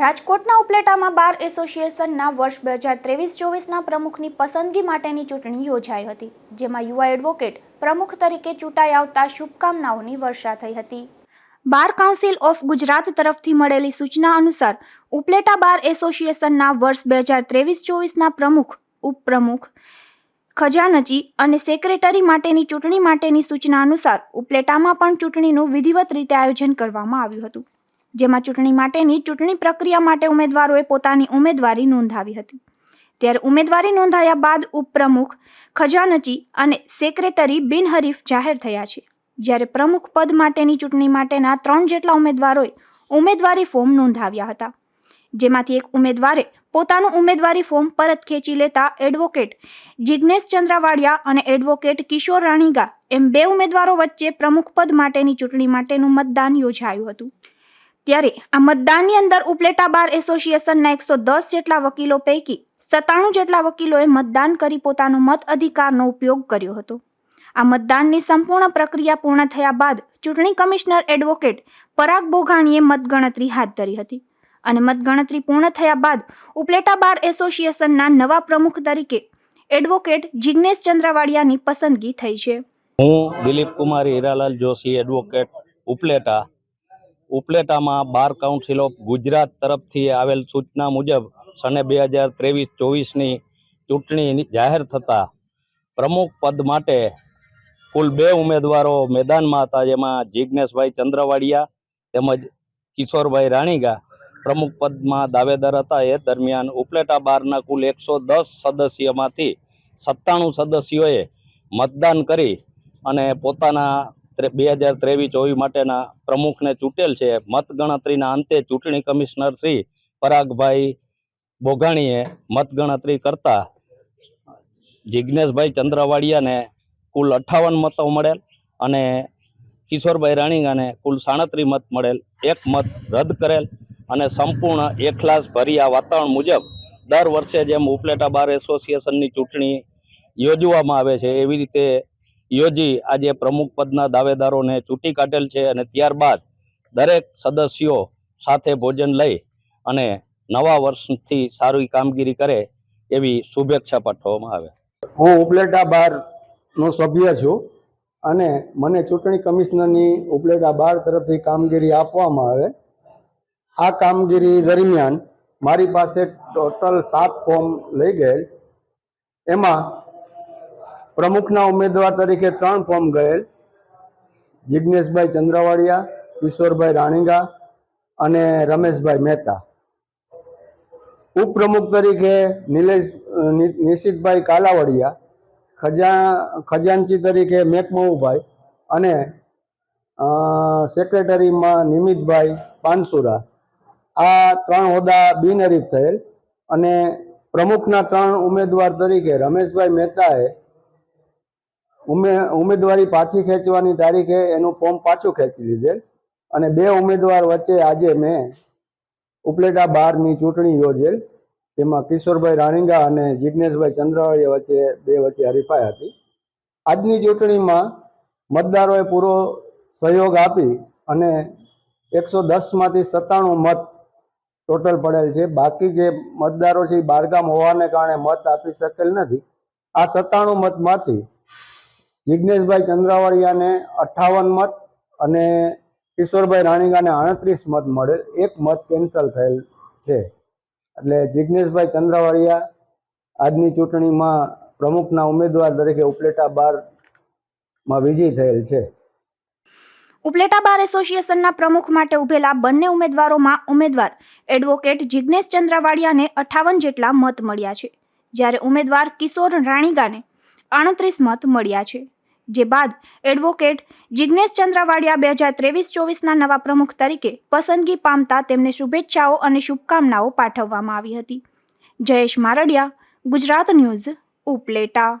રાજકોટના ઉપલેટામાં બાર એસોસિએશનના વર્ષ બે હજાર ત્રેવીસ ચોવીસના પ્રમુખની પસંદગી માટેની ચૂંટણી યોજાઈ હતી, જેમાં યુવા એડવોકેટ પ્રમુખ તરીકે ચૂંટાઈ આવતા શુભકામનાઓની વર્ષા થઈ હતી. બાર કાઉન્સિલ ઓફ ગુજરાત તરફથી મળેલી સૂચના અનુસાર, ઉપલેટા બાર એસોસિએશનના વર્ષ બે હજાર ત્રેવીસ ચોવીસના પ્રમુખ, ઉપપ્રમુખ, ખજાનચી અને સેક્રેટરી માટેની ચૂંટણી માટેની સૂચના અનુસાર, ઉપલેટામાં પણ ચૂંટણીનું વિધિવત રીતે આયોજન કરવામાં આવ્યું હતું. જેમાં ચૂંટણી માટેની ચૂંટણી પ્રક્રિયા માટે ઉમેદવારોએ પોતાની ઉમેદવારી નોંધાવી હતી. ત્યારે ઉમેદવારી નોંધાયા બાદ ઉપપ્રમુખ ખજાનચી અને સેક્રેટરી બિનહરીફ જાહેર થયા છે. જ્યારે પ્રમુખ પદ માટેની ચૂંટણી માટેના ત્રણ જેટલા ઉમેદવારોએ ઉમેદવારી ફોર્મ નોંધાવ્યા હતા. જેમાંથી એક ઉમેદવારે પોતાનું ઉમેદવારી ફોર્મ પરત ખેંચી લેતા એડવોકેટ જિજ્ઞેશ ચંદ્રાવાડિયા અને એડવોકેટ કિશોર રાણીગા એમ બે ઉમેદવારો વચ્ચે પ્રમુખ પદ માટેની ચૂંટણી માટેનું મતદાન યોજાયું હતું. ત્યારે આ મતદાનની અંદર ઉપલેટા બાર એસોસિએશનના એકસો દસ જેટલા વકીલો પૈકી સત્તાણું જેટલા વકીલોએ મતદાન કરી પોતાનો મત અધિકારનો ઉપયોગ કર્યો હતો. આ મતદાનની સંપૂર્ણ પ્રક્રિયા પૂર્ણ થયા બાદ ચૂંટણી કમિશનર એડવોકેટ પરાગ બોઘાણીએ મતગણતરી હાથ ધરી હતી અને મતગણતરી પૂર્ણ થયા બાદ ઉપલેટા બાર એસોસિએશનના નવા પ્રમુખ તરીકે એડવોકેટ જિજ્ઞેશ ચંદ્રવાડિયાની પસંદગી થઈ છે. હું દિલીપ કુમાર હીરાલાલ જોશી, એડવોકેટ ઉપલેટા ઉપલેટામાં બાર કાઉન્સિલ ઓફ ગુજરાત તરફથી આવેલ સૂચના મુજબ સને બે હજાર ત્રેવીસ ચોવીસની ચૂંટણી જાહેર થતાં પ્રમુખ પદ માટે કુલ બે ઉમેદવારો મેદાનમાં હતા, જેમાં જિજ્ઞેશભાઈ ચંદ્રવાડિયા તેમજ કિશોરભાઈ રાણીગા પ્રમુખ પદમાં દાવેદાર હતા. એ દરમિયાન ઉપલેટા બારના કુલ એકસો દસ સદસ્યમાંથી સત્તાણું સદસ્યોએ મતદાન કરી અને પોતાના બે હજાર ત્રેવીસ ચોવીસ માટેના પ્રમુખને ચૂંટેલ છે. મતગણતરીના અંતે ચૂંટણી કમિશનર શ્રી પરાગભાઈ બોઘાણીએ મતગણતરી કરતા જિજ્ઞેશભાઈ ચંદ્રવાડિયાને કુલ અઠ્ઠાવન મતો મળેલ અને કિશોરભાઈ રાણીગાને કુલ સાડત્રીસ મત મળેલ. એક મત રદ કરેલ અને સંપૂર્ણ એકલાસ ભર્યા વાતાવરણ મુજબ દર વર્ષે જેમ ઉપલેટા બાર એસોસિએશનની ચૂંટણી યોજવામાં આવે છે, એવી રીતે યોજી આજે પ્રમુખ પદના દાવેદારોને ચૂંટી કાઢેલ છે અને ત્યારબાદ દરેક સદસ્યો સાથે ભોજન લઈ અને નવા વર્ષથી સારી કામગીરી કરે એવી શુભેચ્છા પાઠવવામાં આવે. હું ઉપલેટા બારનો સભ્ય છું અને મને ચૂંટણી કમિશનરની ઉપલેટા બાર તરફથી કામગીરી આપવામાં આવે. આ કામગીરી દરમિયાન મારી પાસે ટોટલ સાત ફોર્મ લઈ ગયેલ. એમાં પ્રમુખના ઉમેદવાર તરીકે ત્રણ ફોર્મ ગયેલ. જિજ્ઞેશભાઈ ચંદ્રવાડિયા, કિશોરભાઈ રાણીગા અને રમેશભાઈ મહેતા. ઉપપ્રમુખ તરીકે નિલેશ નિશિતભાઈ કાલાવડિયા, ખજા, ખજાનચી તરીકે મેકમહુભાઈ અને સેક્રેટરીમાં નિમિતભાઈ પાનસુરા. આ ત્રણ હોદ્દા બિનહરીફ થયેલ અને પ્રમુખના ત્રણ ઉમેદવાર તરીકે રમેશભાઈ મહેતાએ ઉમે, ઉમેદવારી પાછી ખેંચવાની તારીખે એનું ફોર્મ પાછું ખેંચી લીધેલ. અને બે ઉમેદવાર વચ્ચે આજે મેં ઉપલેટા બારની ચૂંટણી યોજેલ, જેમાં કિશોરભાઈ રાણીંગા અને જિજ્ઞેશભાઈ ચંદ્રવાડિયા વચ્ચે, બે વચ્ચે હરીફાઈ હતી આજની ચૂંટણીમાં મતદારોએ પૂરો સહયોગ આપી અને એકસો દસમાંથી સત્તાણું મત ટોટલ પડેલ છે. બાકી જે મતદારો છે એ બહારગામ હોવાને કારણે મત આપી શકેલ નથી. આ સત્તાણું મતમાંથી જિજ્ઞેશભાઈ ચંદ્રાવાડિયાને અઠ્ઠાવન મત અને કિશોરભાઈ રાણીગાને આડત્રીસ મત મળેલ એક મત કેન્સલ થયેલ છે. એટલે જિજ્ઞેશભાઈ ચંદ્રાવાડિયા આજની ચૂંટણીમાં પ્રમુખના ઉમેદવાર તરીકે ઉપલેટા બારમાં વિજયી થયેલ છે. ઉપલેટા બાર એસોસિએશનના પ્રમુખ માટે ઉભેલા બંને ઉમેદવારોમાં ઉમેદવાર એડવોકેટ જિજ્ઞેશ ચંદ્રાવાડિયાને અઠાવન જેટલા મત મળ્યા છે. જ્યારે ઉમેદવાર કિશોર રાણીગાને આડત્રીસ મત મળ્યા છે. જે બાદ એડવોકેટ જિજ્ઞેશ ચંદ્રવાડિયા બે હજાર ત્રેવીસ ચોવીસના નવા પ્રમુખ તરીકે પસંદગી પામતા તેમને શુભેચ્છાઓ અને શુભકામનાઓ પાઠવવામાં આવી હતી. જયેશ મારડિયા, ગુજરાત ન્યૂઝ, ઉપલેટા.